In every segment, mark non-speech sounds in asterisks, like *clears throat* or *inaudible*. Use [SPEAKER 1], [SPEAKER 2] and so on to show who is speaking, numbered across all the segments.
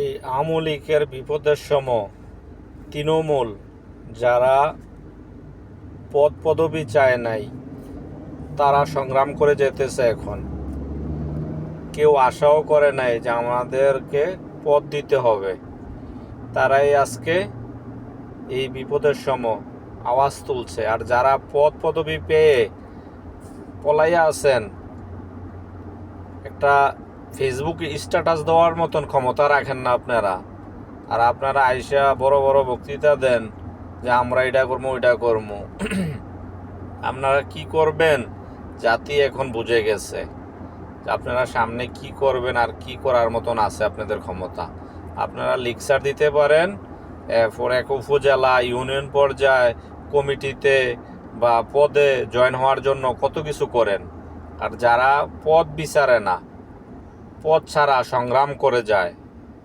[SPEAKER 1] এই লীগের বিপদের সময় তৃণমূল যারা পদ পদবি চায় নাই, তারা সংগ্রাম করে যেতেছে এখন। কেউ আশাও করে নাই যে আমাদেরকে পদ দিতে হবে। তারাই আজকে এই বিপদের সময় আওয়াজ তুলছে। আর যারা পদ পদবি পেয়ে পলাইয়া আছেন, একটা ফেসবুক স্ট্যাটাস দেওয়ার মতন ক্ষমতা রাখেন না আপনারা। আর আপনারা আইসা বড় বড় বক্তৃতা দেন যে, আমরা এটা করব ওইটা করব *clears throat* আপনারা কি করবেন? জাতি এখন বুঝে গেছে। আপনারা সামনে কি করবেন আর কি করার মতন আছে আপনাদের ক্ষমতা। আপনারা লিকচার দিতে পারেন এরপর এক উপজেলা ইউনিয়ন পর্যায়ে, কমিটিতে বা পদে জয়েন হওয়ার জন্য কত কিছু করেন। আর যারা পদ বিচারে না পদ ছাড়া সংগ্রাম করে যায়,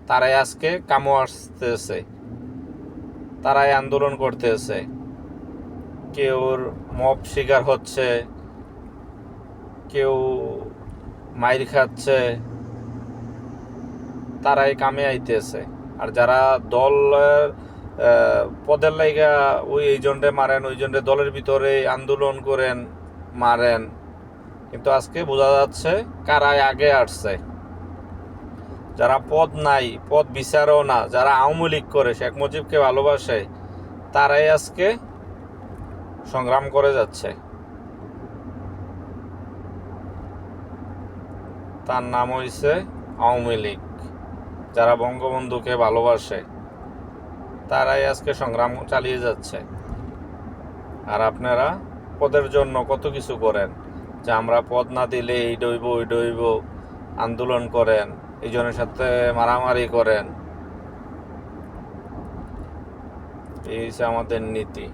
[SPEAKER 1] তারাই আজকে কামো আসতেছে, তারাই আন্দোলন করতেছে। কেউর মপ শিকার হচ্ছে, কেউ মাইর খাচ্ছে, তারাই কামে আইতেছে। আর যারা দলের পদের লাইগা ওই এই জন্যে মারেন, ওই জন্যে দলের ভিতরে আন্দোলন করেন, মারেন। কিন্তু আজকে বোঝা যাচ্ছে কারাই আগে আসছে। যারা পদ নাই, পদ বিচারও না, যারা আওয়ামী লীগ করে, শেখ মুজিবকে ভালোবাসে, তারাই আজকে সংগ্রাম করে যাচ্ছে। তার নাম হইছে আওয়ামী লীগ। যারা বঙ্গবন্ধুকে ভালোবাসে, তারাই আজকে সংগ্রাম চালিয়ে যাচ্ছে। আর আপনারা পদের জন্য কত কিছু করেন? যে আমরা পদ না দিলে এই ডইব, ওই ডইব আন্দোলন করেন এইজনের সাথে মারামারি করেন। এই হচ্ছে আমাদের নীতি।